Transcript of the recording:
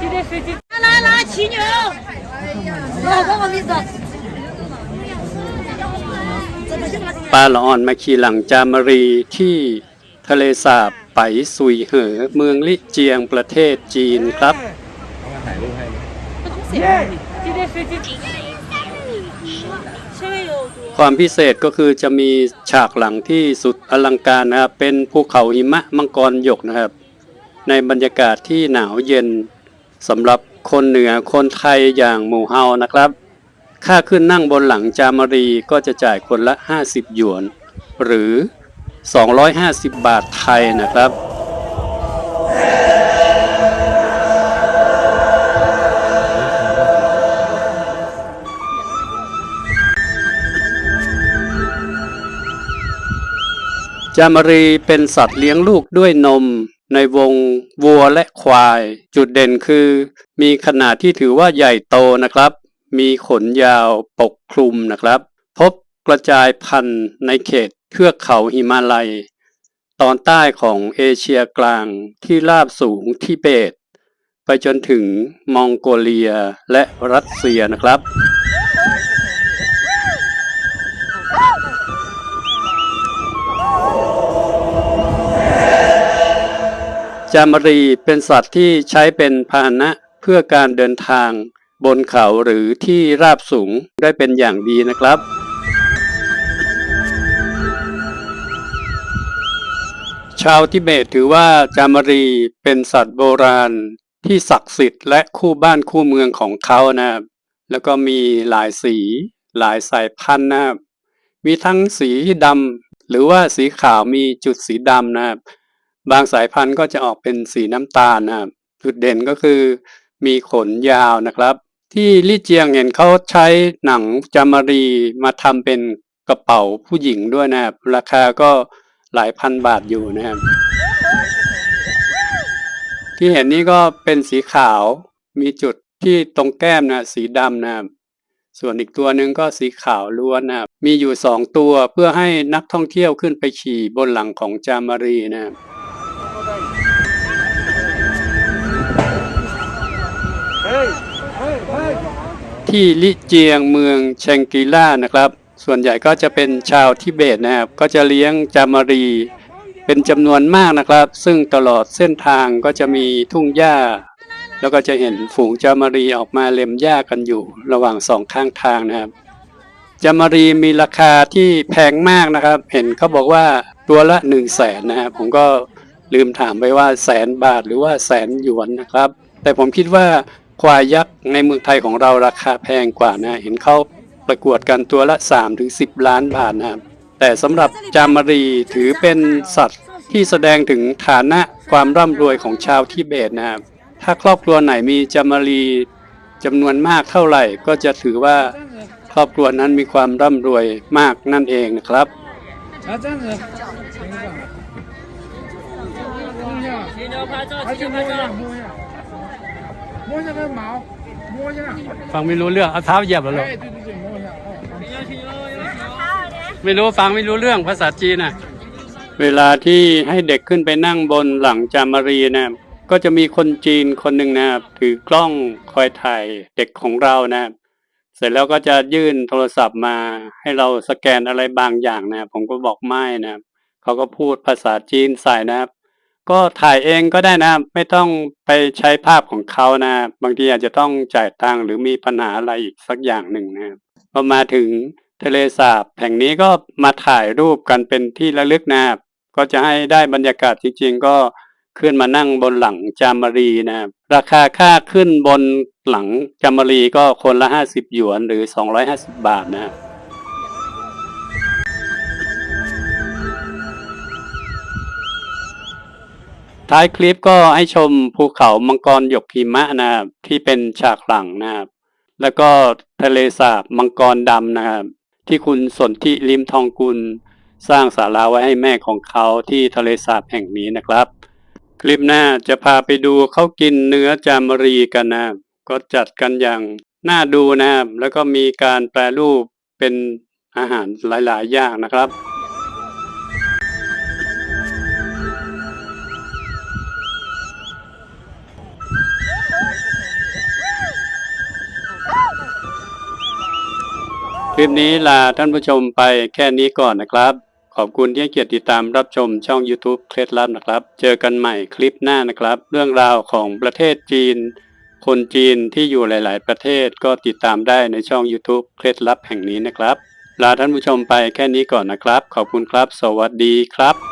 今天飞机来来，骑牛！老公，我名字。 ปลาละอ่อนมาขี่หลังจามรีที่ทะเลสาบไปซุยเหอเมืองลิเจียงประเทศจีนครับ 今天飞机下面有毒。 ความพิเศษก็คือจะมีฉากหลังที่สุดอลังการนะครับ เป็นภูเขาหิมะมังกรหยกนะครับ ในบรรยากาศที่หนาวเย็นสำหรับคนเหนือคนไทยอย่างหมู่เฮานะครับ ค่าขึ้นนั่งบนหลังจามรีก็จะจ่ายคนละ 50 หยวน หรือ 250 บาทไทยนะครับจามรีเป็นสัตว์เลี้ยงลูกด้วยนม ในวงวัวและควาย จุดเด่นคือ มีขนาดที่ถือว่าใหญ่โตนะครับ มีขนยาวปกคลุมนะครับ พบกระจายพันธุ์ในเขตเทือกเขาหิมาลัย ตอนใต้ของเอเชียกลางที่ราบสูงทิเบต ไปจนถึงมองโกเลียและรัสเซียนะครับ จามรีเป็นสัตว์ที่ใช้เป็นพาหนะเพื่อการเดินทาง บนเขาหรือที่ราบสูงได้เป็นอย่างดีนะครับ ชาวทิเบตถือว่าจามรีเป็นสัตว์โบราณที่ศักดิ์สิทธิ์และคู่บ้านคู่เมืองของเขานะครับแล้วก็มีหลายสี หลายสายพันธุ์นะครับมีทั้งสีดำหรือว่าสีขาวมีจุดสีดำนะครับ บางสายพันธุ์ก็จะออกเป็นสีน้ำตาลนะครับจุดเด่นก็คือมีขนยาวนะครับ ที่ลี่เจียงเห็นเขาใช้หนังจามารีมาทำเป็นกระเป๋าผู้หญิงด้วยนะครับ ราคาก็หลายพันบาทอยู่นะครับ ที่เห็นนี่ก็เป็นสีขาวมีจุดที่ตรงแก้มนะสีดำนะครับส่วนอีกตัวหนึ่งก็สีขาวล้วนนะครับมีอยู่สองตัวเพื่อให้นักท่องเที่ยวขึ้นไปขี่บนหลังของจามารีนะครับ ที่ลิเจียงเมืองเชงกีล่านะครับ ส่วนใหญ่ก็จะเป็นชาวทิเบตนะครับ ก็จะเลี้ยงจามารี เป็นจำนวนมากนะครับ ซึ่งตลอดเส้นทางก็จะมีทุ่งหญ้า แล้วก็จะเห็นฝูงจามารีออกมาเล็มหญ้ากันอยู่ ระหว่างสองข้างทางนะครับจามารีมีราคาที่แพงมากนะครับ เห็นเขาบอกว่าตัวละหนึ่งแสนนะครับผมก็ ลืมถามไปว่าแสนบาทหรือว่าแสนหยวนนะครับ แต่ผมคิดว่าควายยักษ์ในเมืองไทยของเราราคาแพงกว่านะ เห็นเขาประกวดกันตัวละ3ถึง10ล้านบาทนะครับ แต่สำหรับจามรีถือเป็นสัตว์ที่แสดงถึงฐานะความร่ำรวยของชาวทิเบตนะครับ ถ้าครอบครัวไหนมีจามรีจำนวนมากเท่าไหร่ ก็จะถือว่าครอบครัวนั้นมีความร่ำรวยมากนั่นเองนะครับ 骑牛拍照，而且摸一下，摸一下，摸一下它的毛，摸一下。 ฟังไม่รู้เรื่องเอาเท้าเหยียบเหรอลูก 哎，对对对，摸一下。哦，好 ไม่รู้ฟังไม่รู้เรื่องภาษาจีนนะเวลาที่ให้เด็กขึ้นไปนั่งบนหลังจามารีนะก็จะมีคนจีนคนหนึ่งนะครับถือกล้องคอยถ่ายเด็กของเรานะเสร็จแล้วก็จะยื่นโทรศัพท์มาให้เราสแกนอะไรบางอย่างนะผมก็บอกไม่นะครับเขาก็พูดภาษาจีนใส่นะครับ ก็ถ่ายเองก็ได้นะครับ ไม่ต้องไปใช้ภาพของเขานะบางทีอาจจะต้องจ่ายตังค์หรือมีปัญหาอะไรอีกสักอย่างหนึ่งนะครับพอมาถึงทะเลสาบแห่งนี้ก็มาถ่ายรูปกันเป็นที่ระลึกนะครับก็จะให้ได้บรรยากาศจริง ๆ ก็ขึ้นมานั่งบนหลังจามารีนะครับราคาค่าขึ้นบนหลังจามารีก็คนละ 50 หยวนหรือ 250 บาทนะครับ ท้ายคลิปก็ให้ชมภูเขามังกรหยกหิมะนะครับที่เป็นฉากหลังนะครับ แล้วก็ทะเลสาบมังกรดำนะครับ ที่คุณสนธิลิมทองกุลสร้างศาลาไว้ให้แม่ของเขาที่ทะเลสาบแห่งนี้นะครับ คลิปหน้าจะพาไปดูเขากินเนื้อจามรีกันนะครับก็จัดกันอย่างน่าดูนะครับ แล้วก็มีการแปรรูปเป็นอาหารหลาย ๆ อย่างนะครับ คลิปนี้ลาท่านผู้ชมไปแค่นี้ก่อนนะครับ ขอบคุณที่ให้เกียรติติดตามรับชมช่อง YouTube เคล็ดลับนะครับ เจอกันใหม่คลิปหน้านะครับ เรื่องราวของประเทศจีน คนจีนที่อยู่หลาย ๆ ประเทศก็ติดตามได้ในช่อง YouTube เคล็ดลับแห่งนี้นะครับ ลาท่านผู้ชมไปแค่นี้ก่อนนะครับ ขอบคุณครับ สวัสดีครับ